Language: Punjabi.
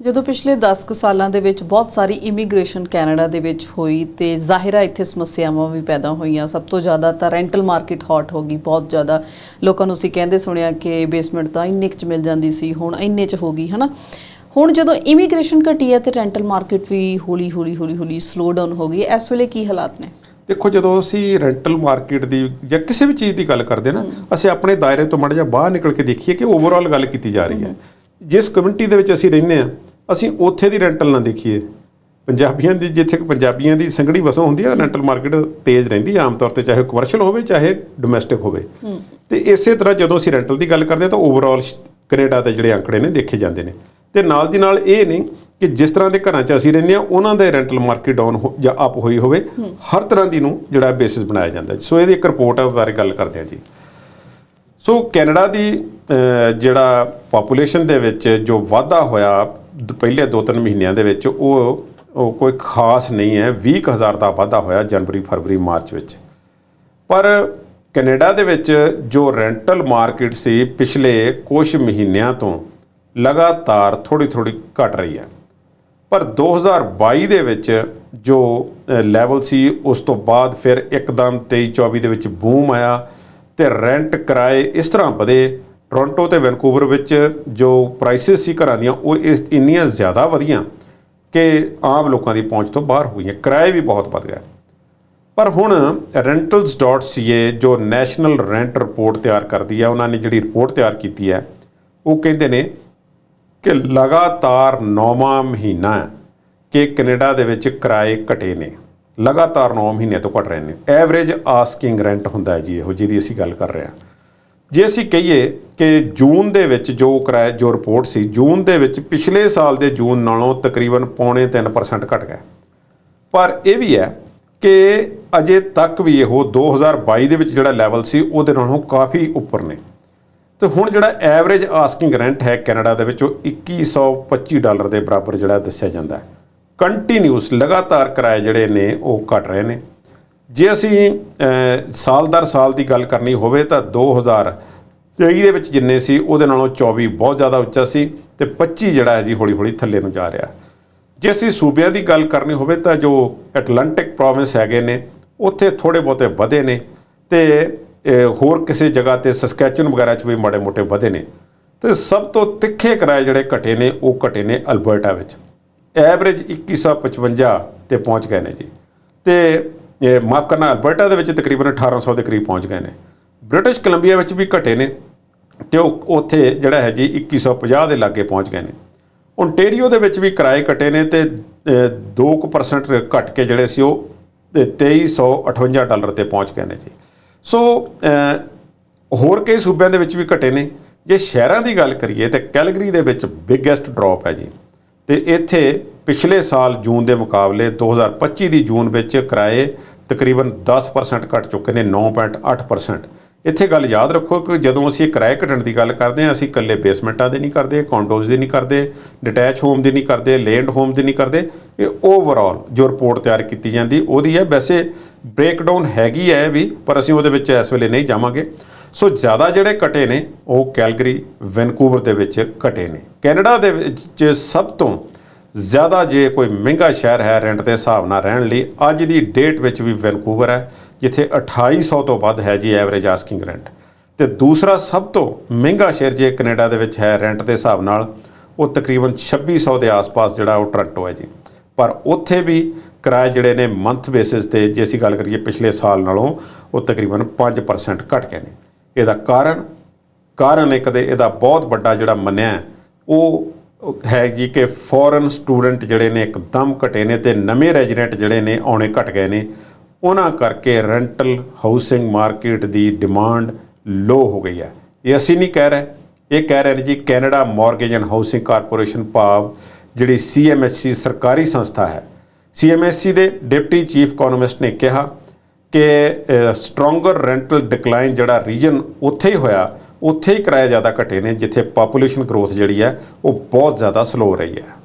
ਜਦੋਂ ਪਿਛਲੇ 10 ਕੁ ਸਾਲਾਂ ਦੇ ਵਿੱਚ ਬਹੁਤ ਸਾਰੀ ਇਮੀਗ੍ਰੇਸ਼ਨ ਕੈਨੇਡਾ ਦੇ ਵਿੱਚ ਹੋਈ ਤੇ ਜ਼ਾਹਿਰਾ ਇੱਥੇ ਸਮੱਸਿਆਵਾਂ ਵੀ ਪੈਦਾ ਹੋਈਆਂ। ਸਭ ਤੋਂ ਜ਼ਿਆਦਾ ਤਾਂ ਰੈਂਟਲ ਮਾਰਕੀਟ ਹੌਟ ਹੋ ਗਈ। ਬਹੁਤ ਜ਼ਿਆਦਾ ਲੋਕਾਂ ਨੂੰ ਅਸੀਂ ਕਹਿੰਦੇ ਸੁਣਿਆ ਕਿ ਬੇਸਮੈਂਟ ਤਾਂ ਇੰਨੇ ਚ ਮਿਲ ਜਾਂਦੀ ਸੀ ਹੁਣ ਇੰਨੇ ਚ ਹੋ ਗਈ ਹਨਾ? ਹੁਣ ਜਦੋਂ ਇਮੀਗ੍ਰੇਸ਼ਨ ਘਟੀ ਹੈ ਤੇ ਰੈਂਟਲ ਮਾਰਕੀਟ ਵੀ ਹੌਲੀ ਹੌਲੀ ਹੌਲੀ ਹੌਲੀ ਸਲੋ ਡਾਊਨ ਹੋ ਗਈ। ਇਸ ਵੇਲੇ ਕੀ ਹਾਲਾਤ ਨੇ? ਦੇਖੋ ਜਦੋਂ ਅਸੀਂ ਰੈਂਟਲ ਮਾਰਕੀਟ ਦੀ ਜਾਂ ਕਿਸੇ ਵੀ ਚੀਜ਼ ਦੀ ਗੱਲ ਕਰਦੇ ਨਾ ਅਸੀਂ ਆਪਣੇ ਦਾਇਰੇ ਤੋਂ ਮੜ ਜਾ ਬਾਹਰ ਨਿਕਲ ਕੇ ਦੇਖੀਏ ਕਿ ਓਵਰਆਲ ਗੱਲ ਕੀਤੀ ਜਾ ਰਹੀ ਹੈ। ਜਿਸ ਕਮਿਊਨਿਟੀ ਦੇ ਵਿੱਚ ਅਸੀਂ ਰਹਿੰਦੇ ਆ ਅਸੀਂ ਉੱਥੇ ਦੀ ਰੈਂਟਲ ਨਾ ਦੇਖੀਏ। ਪੰਜਾਬੀਆਂ ਦੀ ਜਿੱਥੇ ਪੰਜਾਬੀਆਂ ਦੀ ਸੰਘਣੀ ਵਸੋਂ ਹੁੰਦੀ ਹੈ ਰੈਂਟਲ ਮਾਰਕੀਟ ਤੇਜ਼ ਰਹਿੰਦੀ ਹੈ ਆਮ ਤੌਰ ਤੇ ਚਾਹੇ ਕਮਰਸ਼ੀਅਲ ਹੋਵੇ ਚਾਹੇ ਡੋਮੈਸਟਿਕ ਹੋਵੇ। ਤੇ ਇਸੇ ਤਰ੍ਹਾਂ ਜਦੋਂ ਅਸੀਂ ਰੈਂਟਲ ਦੀ ਗੱਲ ਕਰਦੇ ਹਾਂ ਤਾਂ ਓਵਰਆਲ ਕੈਨੇਡਾ ਦੇ ਜਿਹੜੇ ਅੰਕੜੇ ਨੇ ਦੇਖੇ ਜਾਂਦੇ ਨੇ। ਤੇ ਨਾਲ ਦੀ ਨਾਲ ਇਹ ਨਹੀਂ ਕਿ ਜਿਸ ਤਰ੍ਹਾਂ ਦੇ ਘਰਾਂ 'ਚ ਅਸੀਂ ਰਹਿੰਦੇ ਆ ਉਹਨਾਂ ਦੇ ਰੈਂਟਲ ਮਾਰਕੀਟ ਡਾਊਨ ਜਾਂ ਅਪ ਹੋਈ ਹੋਵੇ। ਹਰ ਤਰ੍ਹਾਂ ਦੀ ਨੂੰ ਜਿਹੜਾ ਬੇਸਿਸ ਬਣਾਇਆ ਜਾਂਦਾ ਹੈ। ਸੋ ਇਹਦੀ ਇੱਕ ਰਿਪੋਰਟ ਆ ਬਾਰੇ ਗੱਲ ਕਰਦੇ ਹਾਂ ਜੀ। ਸੋ ਕੈਨੇਡਾ ਦੀ ਜਿਹੜਾ ਪਾਪੂਲੇਸ਼ਨ ਦੇ ਵਿੱਚ ਜੋ ਵਾਧਾ ਹੋਇਆ ਪਹਿਲੇ 2-3 ਮਹੀਨਿਆਂ ਦੇ ਵਿੱਚ ਉਹ ਉਹ ਕੋਈ ਖਾਸ ਨਹੀਂ ਹੈ। 20000 ਦਾ ਵਾਧਾ ਹੋਇਆ ਜਨਵਰੀ, ਫਰਵਰੀ, ਮਾਰਚ ਵਿੱਚ। ਪਰ ਕੈਨੇਡਾ ਦੇ ਵਿੱਚ ਜੋ ਰੈਂਟਲ ਮਾਰਕੀਟ ਸੀ ਪਿਛਲੇ ਕੁਝ ਮਹੀਨਿਆਂ ਤੋਂ ਲਗਾਤਾਰ ਥੋੜੀ ਥੋੜੀ ਘਟ ਰਹੀ ਹੈ। ਪਰ 2022 ਦੇ ਵਿੱਚ ਜੋ ਲੈਵਲ ਸੀ, ਉਸ ਤੋਂ ਬਾਅਦ ਫਿਰ ਇੱਕਦਮ 23 24 ਦੇ ਵਿੱਚ ਬੂਮ ਆਇਆ ਤੇ ਰੈਂਟ ਕਿਰਾਏ ਇਸ ਤਰ੍ਹਾਂ ਵਧੇ ਟੋਰਾਂਟੋ ਤੇ ਵੈਨਕੂਵਰ ਵਿੱਚ ਜੋ ਪ੍ਰਾਈਸਸ ਸੀ ਘਰਾਂ ਦੀਆਂ, ਉਹ ਇਸ ਇੰਨੀਆਂ ਜ਼ਿਆਦਾ ਵਧੀਆਂ ਕਿ ਆਮ ਲੋਕਾਂ ਦੀ ਪਹੁੰਚ ਤੋਂ ਬਾਹਰ ਹੋ ਗਈਆਂ। ਕਿਰਾਏ ਵੀ ਬਹੁਤ ਵੱਧ ਗਏ। ਪਰ ਹੁਣ rentals.ca ਜੋ ਨੈਸ਼ਨਲ ਰੈਂਟ ਰਿਪੋਰਟ ਤਿਆਰ ਕਰਦੀ ਹੈ ਉਹਨਾਂ ਨੇ ਜਿਹੜੀ ਰਿਪੋਰਟ ਤਿਆਰ ਕੀਤੀ ਹੈ ਉਹ ਕਹਿੰਦੇ ਨੇ ਕਿ ਲਗਾਤਾਰ ਨੌਵਾਂ ਮਹੀਨਾ ਕਿ ਕੈਨੇਡਾ ਦੇ ਵਿੱਚ ਕਿਰਾਏ ਘਟੇ ਨੇ। ਲਗਾਤਾਰ 9 ਮਹੀਨੇ ਤੋਂ ਘਟ ਰਹੇ ਨੇ। ਐਵਰੇਜ ਆਸਕਿੰਗ ਰੈਂਟ ਹੁੰਦਾ ਹੈ ਜੀ, ਇਹੋ ਜਿਹਦੀ ਅਸੀਂ ਗੱਲ ਕਰ ਰਹੇ ਹਾਂ। ਜੇ ਅਸੀਂ ਕਹੀਏ ਕਿ ਜੂਨ ਦੇ ਵਿੱਚ ਜੋ ਕਿਰਾਇਆ ਜੋ ਰਿਪੋਰਟ ਸੀ, ਜੂਨ ਦੇ ਵਿੱਚ ਪਿਛਲੇ ਸਾਲ ਦੇ ਜੂਨ ਨਾਲੋਂ ਤਕਰੀਬਨ ਪੌਣੇ 3% ਘਟ ਗਿਆ। ਪਰ ਇਹ ਵੀ ਹੈ ਕਿ ਅਜੇ ਤੱਕ ਵੀ ਇਹੋ 2022 ਦੇ ਵਿੱਚ ਜਿਹੜਾ ਲੈਵਲ ਸੀ, ਉਹਦੇ ਨਾਲੋਂ ਕਾਫੀ ਉੱਪਰ ਨੇ। ਤੇ ਹੁਣ ਜਿਹੜਾ ਐਵਰੇਜ ਆਸਕਿੰਗ ਰੈਂਟ ਹੈ ਕੈਨੇਡਾ ਦੇ ਵਿੱਚ, ਉਹ 2125 ਡਾਲਰ ਦੇ ਬਰਾਬਰ ਜਿਹੜਾ ਦੱਸਿਆ ਜਾਂਦਾ ਹੈ। ਕੰਟੀਨਿਊਸ ਲਗਾਤਾਰ ਕਿਰਾਏ ਜਿਹੜੇ ਨੇ, ਉਹ ਘਟ ਰਹੇ ਨੇ। ਜੇ ਅਸੀਂ ਸਾਲ ਦਰ ਸਾਲ ਦੀ ਗੱਲ ਕਰਨੀ ਹੋਵੇ ਤਾਂ 2023 ਦੇ ਵਿੱਚ ਜਿੰਨੇ ਸੀ, ਉਹਦੇ ਨਾਲੋਂ 24 ਬਹੁਤ ਜ਼ਿਆਦਾ ਉੱਚਾ ਸੀ ਤੇ 25 ਜਿਹੜਾ ਹੈ ਜੀ ਹੌਲੀ ਹੌਲੀ ਥੱਲੇ ਨੂੰ ਜਾ ਰਿਹਾ। ਜੇ ਅਸੀਂ ਸੂਬਿਆਂ ਦੀ ਗੱਲ ਕਰਨੀ ਹੋਵੇ ਤਾਂ ਜੋ ਐਟਲਾਂਟਿਕ ਪ੍ਰੋਵਿੰਸ ਹੈਗੇ ਨੇ, ਉੱਥੇ ਥੋੜੇ ਬਹੁਤੇ ਵਧੇ ਨੇ ਤੇ ਹੋਰ ਕਿਸੇ ਜਗ੍ਹਾ ਤੇ ਸਸਕੈਚੂਨ ਵਗੈਰਾ 'ਚ ਵੀ ਮਾੜੇ ਮੋਟੇ ਵਧੇ ਨੇ। ਤੇ ਸਭ ਤੋਂ ਤਿੱਖੇ ਕਿਰਾਏ ਜਿਹੜੇ ਘਟੇ ਨੇ, ਉਹ ਘਟੇ ਨੇ ਅਲਬਰਟਾ ਵਿੱਚ। ਐਵਰੇਜ 2155 ਤੇ ਪਹੁੰਚ ਗਏ ਨੇ ਜੀ। ਤੇ ਇਹ ਮਾਫ ਕਰਨਾ ਅਲਬਰਟਾ ਦੇ ਵਿੱਚ ਤਕਰੀਬਨ 1800 ਦੇ ਕਰੀਬ ਪਹੁੰਚ ਗਏ ਨੇ। ਬ੍ਰਿਟਿਸ਼ ਕੋਲੰਬੀਆ ਵਿੱਚ ਵੀ ਘਟੇ ਨੇ ਤੇ ਉਹ ਉੱਥੇ ਜਿਹੜਾ ਹੈ ਜੀ 2150 ਦੇ ਲਾਗੇ ਪਹੁੰਚ ਗਏ ਨੇ। ਓਨਟੇਰੀਓ ਦੇ ਵਿੱਚ ਵੀ ਕਿਰਾਏ ਘਟੇ ਨੇ ਤੇ ਅਹ, 2% ਘਟ ਕੇ ਜਿਹੜੇ ਸੀ ਉਹ ਤੇ 2358 ਡਾਲਰ ਤੇ ਪਹੁੰਚ ਗਏ ਨੇ ਜੀ। ਸੋ ਹੋਰ ਕਈ ਸੂਬਿਆਂ ਦੇ ਵਿੱਚ ਵੀ ਘਟੇ ਨੇ। ਜੇ ਸ਼ਹਿਰਾਂ ਦੀ ਗੱਲ ਕਰੀਏ ਤੇ ਕੈਲਗਰੀ ਦੇ ਵਿੱਚ ਬਿਗੇਸਟ ਡ੍ਰੌਪ ਹੈ ਜੀ। ਤੇ ਇੱਥੇ ਪਿਛਲੇ ਸਾਲ ਜੂਨ ਦੇ ਮੁਕਾਬਲੇ 2025 ਦੀ ਜੂਨ ਵਿੱਚ ਕਿਰਾਏ ਤਕਰੀਬਨ 10% ਘਟ ਚੁੱਕੇ ਨੇ 9.8% ਇੱਥੇ ਗੱਲ ਯਾਦ ਰੱਖੋ ਕਿ ਜਦੋਂ ਅਸੀਂ ਕਿਰਾਏ ਘਟਣ ਦੀ ਗੱਲ ਕਰਦੇ ਹਾਂ, ਅਸੀਂ ਇਕੱਲੇ ਬੇਸਮੈਂਟਾਂ ਦੇ ਨਹੀਂ ਕਰਦੇ ਕੌਂਡੋਜ਼ ਦੀ ਨਹੀਂ ਕਰਦੇ ਡਿਟੈਚ ਹੋਮ ਦੀ ਨਹੀਂ ਕਰਦੇ ਲੈਂਡ ਹੋਮ ਦੀ ਨਹੀਂ ਕਰਦੇ, ਇਹ ਓਵਰਆਲ ਜੋ ਰਿਪੋਰਟ ਤਿਆਰ ਕੀਤੀ ਜਾਂਦੀ, ਉਹਦੀ ਹੈ। ਵੈਸੇ ਬ੍ਰੇਕਡਾਊਨ ਹੈਗੀ ਹੈ ਇਹ ਵੀ, ਪਰ ਅਸੀਂ ਉਹਦੇ ਵਿੱਚ ਇਸ ਵੇਲੇ ਨਹੀਂ ਜਾਵਾਂਗੇ। ਸੋ ਜ਼ਿਆਦਾ ਜਿਹੜੇ ਘਟੇ ਨੇ, ਉਹ ਕੈਲਗਰੀ, ਵੈਨਕੂਵਰ ਦੇ ਵਿੱਚ ਘਟੇ ਨੇ। ਕੈਨੇਡਾ ਦੇ ਵਿੱਚ ਸਭ ਤੋਂ ਜ਼ਿਆਦਾ ਜੇ ਕੋਈ ਮਹਿੰਗਾ ਸ਼ਹਿਰ ਹੈ, ਰੈਂਟ ਦੇ ਹਿਸਾਬ ਨਾਲ ਰਹਿਣ ਲਈ, ਅੱਜ ਦੀ ਡੇਟ ਵਿੱਚ ਵੀ ਵੈਨਕੂਵਰ ਹੈ, ਜਿੱਥੇ 2800 ਤੋਂ ਵੱਧ ਹੈ ਜੀ ਐਵਰੇਜ ਆਸਕਿੰਗ ਰੈਂਟ। ਤੇ ਦੂਸਰਾ ਸਭ ਤੋਂ ਮਹਿੰਗਾ ਸ਼ਹਿਰ ਜੇ ਕੈਨੇਡਾ ਦੇ ਵਿੱਚ ਹੈ, ਰੈਂਟ ਦੇ ਹਿਸਾਬ ਨਾਲ, ਉਹ ਤਕਰੀਬਨ 2600 ਦੇ ਆਸ-ਪਾਸ ਜਿਹੜਾ ਉਹ ਟੋਰਾਂਟੋ ਹੈ ਜੀ। ਪਰ ਉੱਥੇ ਵੀ ਕਿਰਾਏ ਜਿਹੜੇ ਨੇ ਮੰਥ ਬੇਸਿਸ ਤੇ ਜੇ ਅਸੀਂ ਗੱਲ ਕਰੀਏ ਪਿਛਲੇ ਸਾਲ ਨਾਲੋਂ, ਉਹ ਤਕਰੀਬਨ 5% ਘਟ ਗਏ ਨੇ। ਇਹਦਾ ਕਾਰਨ ਕਾਰਨ ਇੱਕ ਦੇ ਇਹਦਾ ਬਹੁਤ ਵੱਡਾ ਜਿਹੜਾ ਮੰਨਿਆ ਉਹ ਹੈ ਜੀ ਕਿ ਫੋਰਨ ਸਟੂਡੈਂਟ ਜਿਹੜੇ ਨੇ ਇੱਕਦਮ ਘਟੇ ਨੇ ਤੇ ਨਵੇਂ ਰੈਜ਼ੀਡੈਂਟ ਜਿਹੜੇ ਨੇ, ਆਉਣੇ ਘਟ ਗਏ ਨੇ। ਉਹਨਾਂ ਕਰਕੇ ਰੈਂਟਲ ਹਾਊਸਿੰਗ ਮਾਰਕੀਟ ਦੀ ਡਿਮਾਂਡ ਲੋ ਹੋ ਗਈ ਹੈ। ਇਹ ਅਸੀਂ ਨਹੀਂ ਕਹਿ ਰਹੇ। ਇਹ ਕਹਿ ਰਹੇ ਨੇ ਜੀ Canada mortgage and housing corporation ਭਾਵ ਜਿਹੜੀ ਸੀਐਮਐਚਸੀ ਸਰਕਾਰੀ ਸੰਸਥਾ ਹੈ। ਸੀਐਮਐਸਸੀ ਦੇ ਡਿਪਟੀ ਚੀਫ ਇਕਨੋਮਿਸਟ ਨੇ ਕਿਹਾ ਕਿ ਸਟਰੋਂਗਰ ਰੈਂਟਲ ਡਿਕਲਾਈਨ ਜਿਹੜਾ ਰੀਜਨ ਉੱਥੇ ਹੀ ਹੋਇਆ, ਉੱਥੇ ਹੀ ਕਿਰਾਏ ਜ਼ਿਆਦਾ ਘਟੇ ਨੇ, ਜਿੱਥੇ ਪਾਪੂਲੇਸ਼ਨ ਗਰੋਥ ਜਿਹੜੀ ਹੈ, ਉਹ ਬਹੁਤ ਜ਼ਿਆਦਾ ਸਲੋ ਰਹੀ ਹੈ।